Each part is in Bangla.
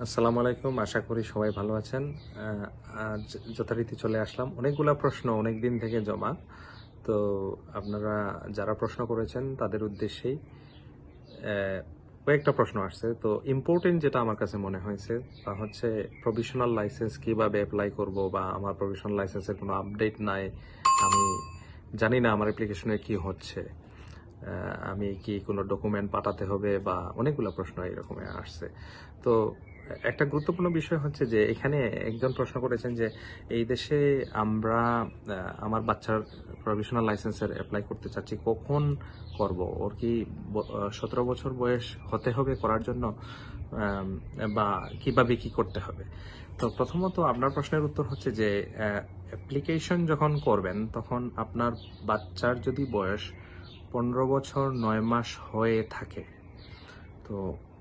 আসসালামু আলাইকুম, আশা করি সবাই ভালো আছেন। আজ যথারীতি চলে আসলাম। অনেকগুলা প্রশ্ন অনেক দিন থেকে জমা। তো আপনারা যারা প্রশ্ন করেছেন, তাদের উদ্দেশ্যেই কয়েকটা প্রশ্ন আসছে। তো ইম্পর্টেন্ট যেটা আমার কাছে মনে হয়েছে, তা হচ্ছে প্রভিশনাল লাইসেন্স কীভাবে অ্যাপ্লাই করব বা আমার প্রভিশনাল লাইসেন্সের কোনো আপডেট নাই। আমি জানি না আমার অ্যাপ্লিকেশনে কি হচ্ছে। আমি কি কোনো ডকুমেন্ট পাঠাতে হবে বা অনেকগুলো প্রশ্ন এরকমের আসছে। তো একটা গুরুত্বপূর্ণ বিষয় হচ্ছে যে এখানে একজন প্রশ্ন করেছেন যে এই দেশে আমরা আমার বাচ্চার প্রভিশনাল লাইসেন্সের অ্যাপ্লাই করতে চাচ্ছি, কখন করব? ওর কি সতেরো বছর বয়স হতে হবে করার জন্য? বা কীভাবে কি করতে হবে? তো প্রথমত আপনার প্রশ্নের উত্তর হচ্ছে যে অ্যাপ্লিকেশন যখন করবেন, তখন আপনার বাচ্চার যদি বয়স পনেরো বছর নয় মাস হয়ে থাকে, তো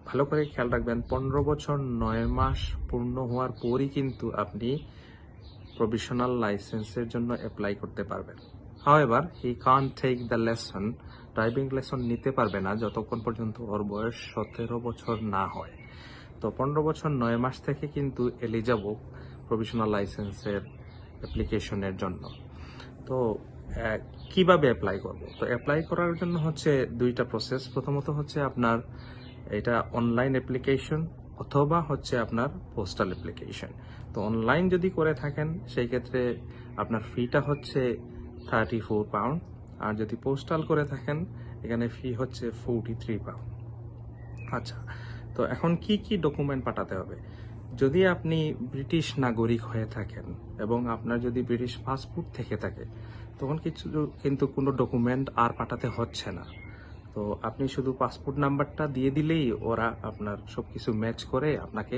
ভালো করে খেয়াল রাখবেন, পনেরো বছর নয় মাস পূর্ণ হওয়ার পরই কিন্তু আপনি প্রভিশনাল লাইসেন্সের জন্য অ্যাপ্লাই করতে পারবেন। However he can take the lesson driving lesson নিতে পারবে না যতক্ষণ পর্যন্ত ওর বয়স সতেরো বছর না হয়। তো পনেরো বছর নয় মাস থেকে কিন্তু এলিজাবল প্রভিশনাল লাইসেন্সের অ্যাপ্লিকেশনের জন্য। তো কীভাবে অ্যাপ্লাই করব? তো অ্যাপ্লাই করার জন্য হচ্ছে দুইটা প্রসেস প্রথমত হচ্ছে আপনার এটা অনলাইন অ্যাপ্লিকেশন অথবা হচ্ছে আপনার পোস্টাল অ্যাপ্লিকেশন তো অনলাইন যদি করে থাকেন, সেই ক্ষেত্রে আপনার ফিটা হচ্ছে থার্টি ফোর পাউন্ড আর যদি পোস্টাল করে থাকেন, এখানে ফি হচ্ছে ফোরটি থ্রি পাউন্ড আচ্ছা তো এখন কি কি ডকুমেন্ট পাঠাতে হবে? যদি আপনি ব্রিটিশ নাগরিক হয়ে থাকেন এবং আপনার যদি ব্রিটিশ পাসপোর্ট থেকে থাকে, তখন কিছু কিন্তু কোনো ডকুমেন্ট আর পাঠাতে হচ্ছে না। তো আপনি শুধু পাসপোর্ট নাম্বারটা দিয়ে দিলেই ওরা আপনার সব কিছু ম্যাচ করে আপনাকে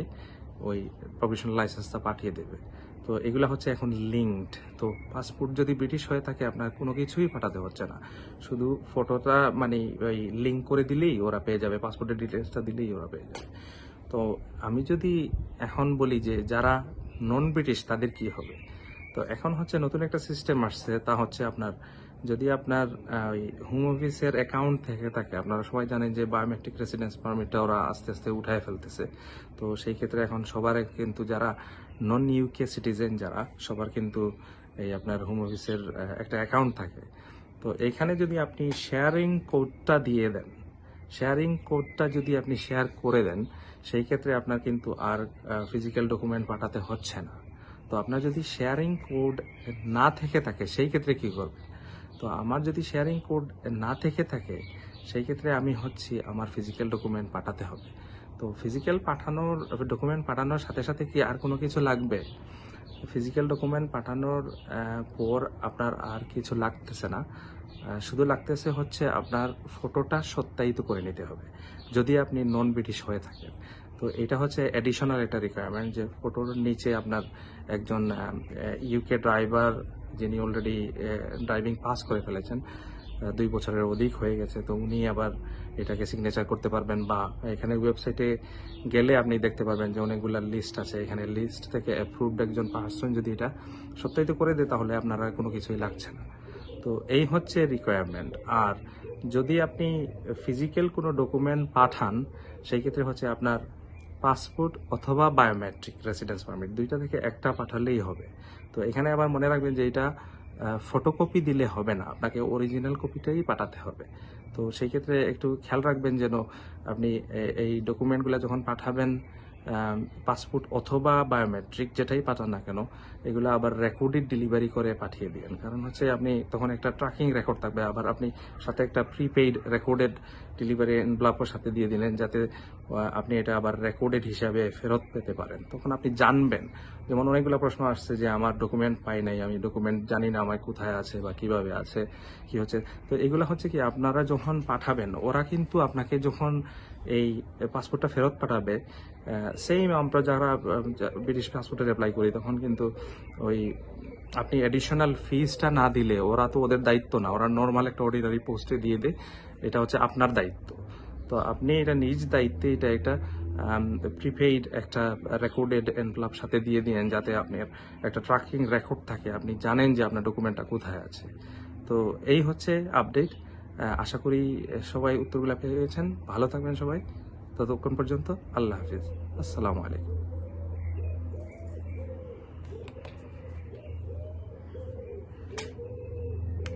ওই প্রফেশনাল লাইসেন্সটা পাঠিয়ে দেবে। তো এগুলো হচ্ছে এখন লিঙ্কড তো পাসপোর্ট যদি ব্রিটিশ হয়ে থাকে, আপনার কোনো কিছুই পাঠাতে হচ্ছে না। শুধু ফটোটা মানে ওই লিঙ্ক করে দিলেই ওরা পেয়ে যাবে পাসপোর্টের ডিটেলসটা দিলেই ওরা পেয়ে যাবে। তো আমি যদি এখন বলি যে যারা নন ব্রিটিশ তাদের কি হবে? তো এখন হচ্ছে নতুন একটা সিস্টেম আসছে, তা হচ্ছে আপনার যদি আপনার ওই হোম অফিসের অ্যাকাউন্ট থেকে থাকে, আপনারা সবাই জানেন যে বায়োমেট্রিক রেসিডেন্স পারমিটটা ওরা আস্তে আস্তে উঠায় ফেলতেছে। তো সেই ক্ষেত্রে এখন সবার কিন্তু যারা নন ইউকে সিটিজেন যারা, সবার কিন্তু এই আপনার হোম অফিসের একটা অ্যাকাউন্ট থাকে। তো এখানে যদি আপনি শেয়ারিং কোডটা দিয়ে দেন শেয়ারিং কোডটা যদি আপনি শেয়ার করে দেন, সেই ক্ষেত্রে আপনার কিন্তু আর ফিজিক্যাল ডকুমেন্ট পাঠাতে হচ্ছে না। তো আপনার যদি শেয়ারিং কোড না থেকে থাকে, সেই ক্ষেত্রে কি করবে? তো আমার যদি শেয়ারিং কোড না থেকে থাকে, সেই ক্ষেত্রে আমি হচ্ছি আমার ফিজিক্যাল ডকুমেন্ট পাঠাতে হবে। তো ফিজিক্যাল পাঠানোর ডকুমেন্ট পাঠানোর সাথে সাথে কি আর কোনো কিছু লাগবে? ফিজিক্যাল ডকুমেন্ট পাঠানোর পর আপনার আর কিছু লাগতেছে না। শুধু লাগতেছে হচ্ছে আপনার ফটোটা সত্যায়িত করে নিতে হবে, যদি আপনি নন ব্রিটিশ হয়ে থাকেন। তো এটা হচ্ছে অ্যাডিশনাল একটা রিকোয়ারমেন্ট যে ফটোর নিচে আপনার একজন ইউকে ড্রাইভার যিনি অলরেডি ড্রাইভিং পাস করে ফেলেছেন দুই বছরের অধিক হয়ে গেছে, তো উনি আবার এটাকে সিগনেচার করতে পারবেন বা এখানে ওয়েবসাইটে গেলে আপনি দেখতে পাবেন যে অনেকগুলো লিস্ট আছে। এখানে লিস্ট থেকে অ্যাপ্রুভড একজন পার্সন যদি এটা সত্যায়িত করে দেয়, তাহলে আপনারা কোনো কিছুই লাগছে না। তো এই হচ্ছে রিকোয়ারমেন্ট আর যদি আপনি ফিজিক্যাল কোনো ডকুমেন্ট পাঠান, সেই ক্ষেত্রে হচ্ছে আপনার পাসপোর্ট অথবা বায়োমেট্রিক রেসিডেন্স পারমিট দুইটা থেকে একটা পাঠালেই হবে। তো এখানে আবার মনে রাখবেন যে এটা ফটোকপি দিলে হবে না, আপনাকে অরিজিনাল কপিটাই পাঠাতে হবে। তো সেই ক্ষেত্রে একটু খেয়াল রাখবেন যেন আপনি এই ডকুমেন্টগুলো যখন পাঠাবেন পাসপোর্ট অথবা বায়োমেট্রিক যেটাই পাঠান না কেন, এগুলো আবার রেকর্ডেড ডেলিভারি করে পাঠিয়ে দিন কারণ হচ্ছে আপনি তখন একটা ট্র্যাকিং রেকর্ড থাকবে, আবার আপনি সাথে একটা প্রিপেইড রেকর্ডেড ডেলিভারি এনভেলপও সাথে দিয়ে দিলেন, যাতে আপনি এটা আবার রেকর্ডেড হিসাবে ফেরত পেতে পারেন। তখন আপনি জানবেন। যেমন অনেকগুলো প্রশ্ন আসছে যে, আমার ডকুমেন্ট পাই নাই, আমি ডকুমেন্ট জানি না আমার কোথায় আছে বা কীভাবে আছে, কি হচ্ছে? তো এগুলো হচ্ছে কি, আপনারা যখন পাঠাবেন, ওরা কিন্তু আপনাকে যখন এই পাসপোর্টটা ফেরত পাঠাবে সেম আমরা যারা ব্রিটিশ পাসপোর্টের অ্যাপ্লাই করি, তখন কিন্তু ওই আপনি অ্যাডিশনাল ফিজটা না দিলে, ওরা তো ওদের দায়িত্ব না, ওরা নর্মাল একটা অর্ডিনারি পোস্টে দিয়ে দেয়, এটা হচ্ছে আপনার দায়িত্ব। তো আপনি এটা নিজ দায়িত্বে এটা একটা প্রিপেইড একটা রেকর্ডেড এনভেলপ সাথে দিয়ে দিন যাতে আপনার একটা ট্র্যাকিং রেকর্ড থাকে, আপনি জানেন যে আপনার ডকুমেন্টটা কোথায় আছে। তো এই হচ্ছে আপডেট আশা করি সবাই উত্তরগুলো পেয়ে গেছেন ভালো থাকবেন সবাই। ততক্ষণ পর্যন্ত আল্লাহ হাফিজ। আসসালামু আলাইকুম।